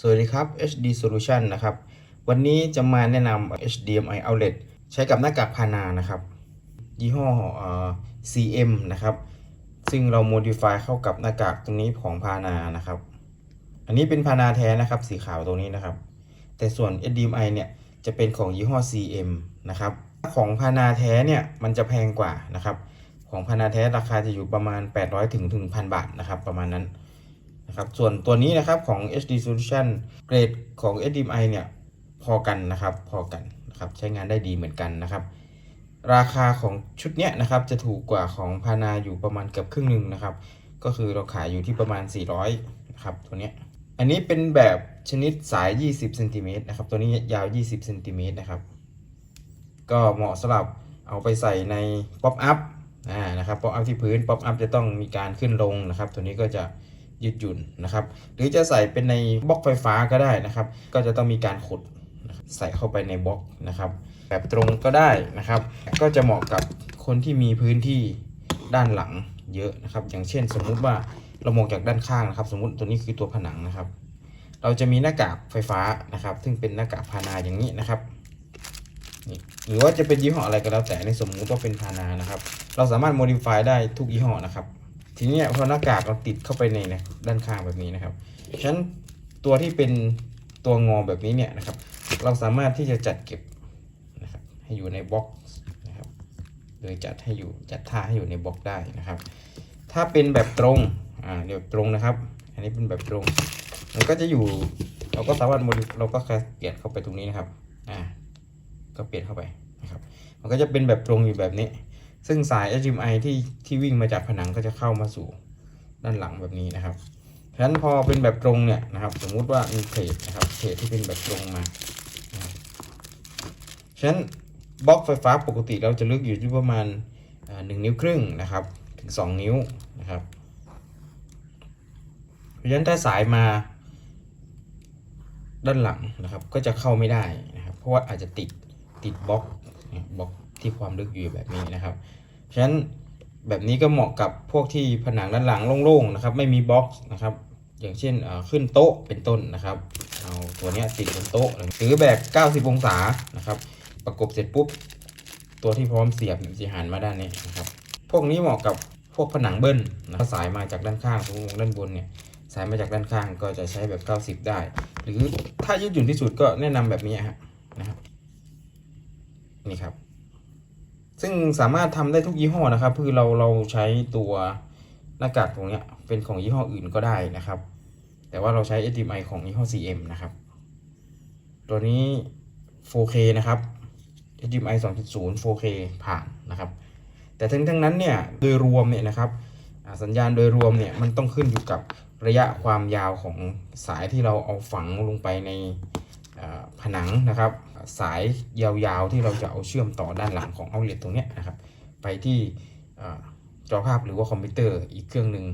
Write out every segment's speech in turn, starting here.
สวัสดีครับ HD Solution นะครับ วันนี้จะมาแนะนำ HDMI outlet ใช้กับหน้ากากพานานะครับ ยี่ห้อ CM นะครับ ซึ่งเรา modify เข้ากับหน้ากากตรงนี้ของพานานะครับ อันนี้เป็นพานาแท้นะครับ สีขาวตรงนี้นะครับ แต่ส่วน HDMI เนี่ยจะเป็นของยี่ห้อ CM นะครับ ของพานาแท้เนี่ยมันจะแพงกว่านะครับ ของพานาแท้ราคาจะอยู่ประมาณ 800ถึงถึงพันบาทนะครับ ประมาณนั้น นะครับส่วนตัวนี้นะครับของ HD Solution เกรดของ HDMI เนี่ยพอกันนะครับพอกันนะครับใช้งานได้ดีเหมือนกันนะครับ ราคาของชุดเนี้ยนะครับจะถูกกว่าของพานาอยู่ประมาณเกือบครึ่งหนึ่งนะครับ ก็คือเราขายอยู่ที่ประมาณ 400นะครับตัวเนี้ยอันนี้เป็นแบบชนิดสาย 20เซนติเมตรนะครับตัวนี้ยาว 20เซนติเมตรนะครับก็เหมาะสำหรับเอาไปใส่ในป๊อปอัพอ่านะครับป๊อปอัพที่พื้นป๊อปอัพจะต้องมีการขึ้นลงนะครับ ตัวนี้ก็จะ ยืดหยุ่นนะครับ หรือจะใส่เป็นในบล็อกไฟฟ้าก็ได้นะครับ ก็จะต้องมีการขุดใส่เข้าไปในบล็อกนะครับ แบบตรงก็ได้นะครับ ก็จะเหมาะกับคนที่มีพื้นที่ด้านหลังเยอะนะครับ อย่างเช่นสมมุติว่าเรามองจากด้านข้างนะครับ สมมุติตัวนี้คือตัวผนังนะครับ เราจะมีหน้ากากไฟฟ้านะครับ ซึ่งเป็นหน้ากากพานาอย่างนี้นะครับหรือว่าจะเป็นยี่ห้ออะไรก็แล้วแต่ในสมมุติว่าเป็นพานานะครับ เราสามารถ modify ได้ทุกยี่ห้อนะครับ ทีนี้พอหน้ากากเราติดเข้าไปในนะด้านข้างแบบนี้นะครับฉะนั้นตัวที่เป็นตัวงอแบบนี้เนี่ยนะครับ เราสามารถที่จะจัดเก็บนะครับให้อยู่ในบล็อกนะครับโดยจัดให้อยู่จัดท่าให้อยู่ในบล็อกได้นะครับ ถ้าเป็นแบบตรงอ่าเดี๋ยวตรงนะครับ อันนี้เป็นแบบตรง มันก็จะอยู่เราก็สามารถ modify เราก็แค่เปลี่ยนเข้าไปตรงนี้นะครับอ่าก็เปลี่ยนเข้าไปนะครับ มันก็จะเป็นแบบตรงอยู่แบบนี้ ซึ่งสาย HDMI ที่ที่วิ่งมาจากผนังก็จะเข้ามาสู่ด้านหลังแบบนี้นะครับฉะนั้นพอเป็นแบบตรงเนี่ยนะครับ สมมุติว่ามีเพจนะครับเพจที่เป็นแบบตรงมานะครับฉะนั้นบล็อกไฟฟ้าปกติเราจะลึกอยู่ที่ประมาณหนึ่งนิ้วครึ่งนะครับ ถึง 2 นิ้วนะครับ เพราะฉะนั้นถ้าสายมาด้านหลังนะครับ ก็จะเข้าไม่ได้นะครับ เพราะว่าอาจจะติดติดบล็อกบล็อกที่ความลึกอยู่แบบนี้นะครับ ฉะนั้นแบบนี้ก็เหมาะกับพวกที่ผนังด้านหลังโล่งๆนะครับ ไม่มีบล็อกนะครับ อย่างเช่นขึ้นโต๊ะเป็นต้นนะครับเอาตัวเนี้ยติดบนโต๊ะหรือแบบ 90 องศานะครับ ประกบเสร็จปุ๊บ ตัวที่พร้อมเสียบจะหันมาด้านนี้นะครับ พวกนี้เหมาะกับพวกผนังเบิ้ลนะสายมาจากด้านข้างตรงด้านบนเนี่ยสายมาจากด้านข้างก็จะใช้แบบ 90 ได้ หรือถ้ายืดหยุ่นที่สุดก็แนะนำแบบนี้ฮะนะครับนี่ครับ ซึ่งสามารถทำได้ทุกยี่ห้อนะครับ คือเราเราใช้ตัวหน้ากากตรงเนี้ยเป็นของยี่ห้ออื่นก็ได้นะครับ แต่ว่าเราใช้ HDMI ของยี่ห้อ CM นะครับ ตัวนี้ 4K นะครับ HDMI 2.0 4K ผ่านนะครับ แต่ทั้งทั้งนั้นเนี่ยโดยรวมเนี่ยนะครับสัญญาณโดยรวมเนี่ยมันต้องขึ้นอยู่กับระยะความยาวของสายที่เราเอาฝังลงไปใน นังนะครับ สายยาวๆที่เราจะเอาเชื่อมต่อด้านหลังของเอาเลตตรงนี้นะครับ ไปที่จอภาพหรือว่าคอมพิวเตอร์อีกเครื่องหนึ่ง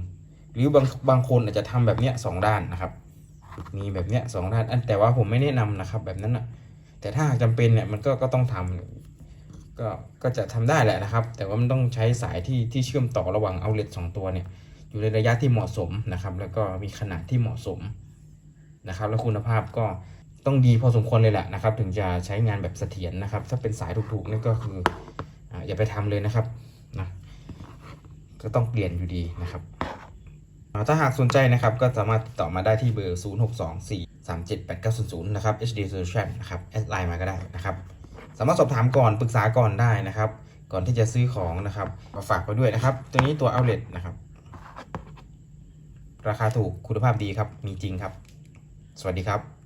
หรือบางบางคนอาจจะทำแบบเนี้ยสองด้านนะครับ มีแบบเนี้ยสองด้านอันแต่ว่าผมไม่แนะนำนะครับ แบบนั้นนะแต่ถ้าหากจำเป็นเนี่ยมันก็ก็ต้องทำก็ก็จะทำได้แหละนะครับ แต่ว่ามันต้องใช้สายที่ที่เชื่อมต่อระหว่างเอาเล t สองตัวเนี่ยอยู่ในระยะที่เหมาะสมนะครับ แล้วก็มีขนาดที่เหมาะสมนะครับ แล้วคุณภาพก็ ต้องดีพอสมควรเลยแหละนะครับ ถึงจะใช้งานแบบเสถียรนะครับ ถ้าเป็นสายถูกๆนี่ก็คือออย่าไปทำเลยนะครับนะก็ต้องเปลี่ยนอยู่ดีนะครับถ้าหากสนใจนะครับก็สามารถติดต่อมาได้ที่เบอร์ 0 6 2 4 3 7 8 9 0 0 นะครับ HD Solution นะครับแอดไลน์มาก็ได้นะครับ สามารถสอบถามก่อนปรึกษาก่อนได้นะครับ ก่อนที่จะซื้อของนะครับมาฝากไปด้วยนะครับ ตัวนี้ตัว outlet นะครับ ราคาถูกคุณภาพดีครับ มีจริงครับ สวัสดีครับ